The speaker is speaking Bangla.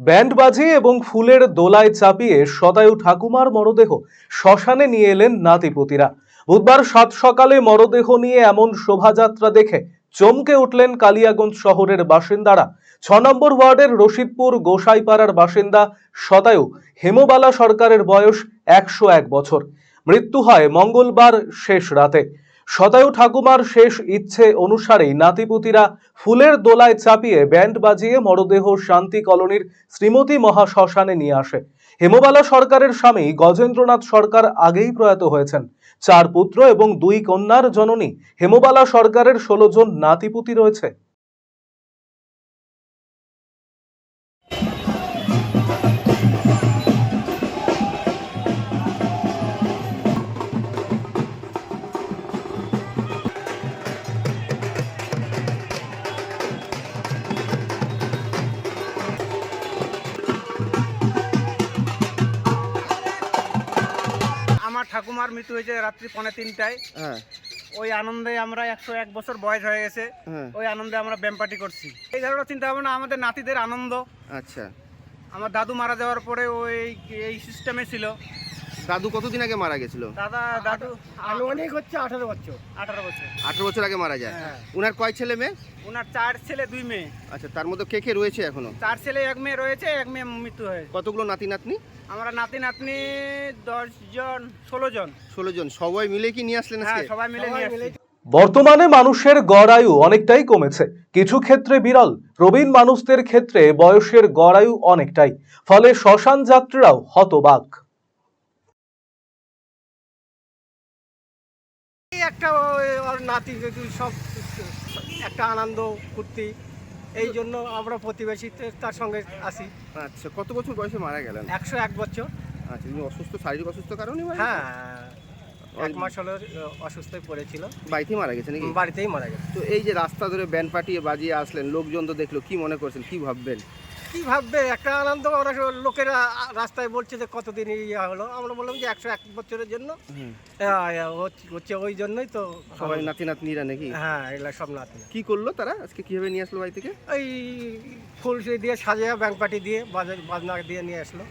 ব্যান্ডবাজি এবং ফুলের দোলায় চাপিয়ে শতায়ু ঠাকুমার মরদেহ শ্মশানে নিয়ে এলেন নাতিপুতিরা। বুধবার সাত সকালে মরদেহ নিয়ে এমন শোভাযাত্রা দেখে চমকে উঠলেন কালিয়াগঞ্জ শহরের বাসিন্দারা। ছ নম্বর ওয়ার্ডের রশিদপুর গোসাইপাড়ার বাসিন্দা শতায়ু হেমবালা সরকারের বয়স একশো এক বছর। মৃত্যু হয় মঙ্গলবার শেষ রাতে। শতায়ু ঠাকুমার শেষ ইচ্ছে অনুসারেই নাতিপুতিরা ফুলের দোলায় চাপিয়ে ব্যান্ড বাজিয়ে মরদেহ শান্তি কলোনির শ্রীমতী মহাশ্মশানে নিয়ে আসে। হেমবালা সরকারের স্বামী গজেন্দ্রনাথ সরকার আগেই প্রয়াত হয়েছেন। চার পুত্র এবং দুই কন্যার জননী হেমবালা সরকারের ষোলো জন নাতিপুতি রয়েছে। ঠাকুমার মৃত্যু হয়েছে রাত্রি পনে তিনটায়। হ্যাঁ। ওই আনন্দে আমরা একশো এক বছর বয়স হয়ে গেছে। হ্যাঁ। ওই আনন্দে আমরা ব্যাম পার্টি করছি। এই ধরনের চিন্তা ভাবনা আমাদের নাতিদের আনন্দ। আচ্ছা। আমার দাদু মারা যাওয়ার পরে ওই এই সিস্টেমে ছিল। দাদু কতদিন আগে মারা গেছিল? দাদা দাদু আনুমানিক হচ্ছে আঠারো বছর। আঠারো বছর। আঠারো বছর আগে মারা যায়। হ্যাঁ। উনার কয় ছেলে মেয়ে? ওনার চার ছেলে দুই মেয়ে। আচ্ছা তার মধ্যে কে কে রয়েছে এখনও? চার ছেলে এক মেয়ে রয়েছে এক মেয়ে মৃত্যু হয়েছে কতগুলো নাতি নাতনি? আমরা নাতি নাতনি দশ জন ষোলো জন। ষোলো জন। সবাই মিলে কি নিয়ে আসলেন হ্যাঁ সবাই মিলে নিয়ে আসছি। বর্তমানে মানুষের গড় আয়ু অনেকটাই কমেছে। কিছু ক্ষেত্রে বিরল। প্রবীণ মানুষদের ক্ষেত্রে বয়সের গড় আয়ু অনেকটাই। ফলে শ্মশান যাত্রীরাও হতবাক। একটা ওর নাতি সব একটা আনন্দ ফুর্তি। এই জন্য আমরা প্রতিবেশী তার সঙ্গে আসি। আচ্ছা কত বছর বয়সে মারা গেলেন? একশো এক বছর। আচ্ছা তিনি অসুস্থ শারীরিক অসুস্থ কারণে মারা হ্যাঁ এক মাস হলো অসুস্থ পড়েছিল। বাড়িতেই মারা গেছে নাকি? বাড়িতেই মারা গেছে। তো এই যে রাস্তা ধরে ব্যান্ড পাঠিয়ে বাজিয়ে আসলেন লোকজন তো দেখল কি মনে করছেন কি ভাববেন? কি ভাববে? একটা আনন্দ আমরা লোকেরা রাস্তায় বলছে যে কতদিন ইয়ে হলো। আমরা বললাম যে একশো এক বছরের জন্য। হচ্ছে- ওই জন্যই তো সবাই নাতি নাতনিরা নাকি? হ্যাঁ এগুলো সব নাতি। কি করল তারা? আজকে কীভাবে নিয়ে আসলো বাড়ি থেকে? ওই ফুল দিয়ে সাজিয়ে ব্যাংক পাটি দিয়ে বাজার বাজনা দিয়ে নিয়ে আসলো।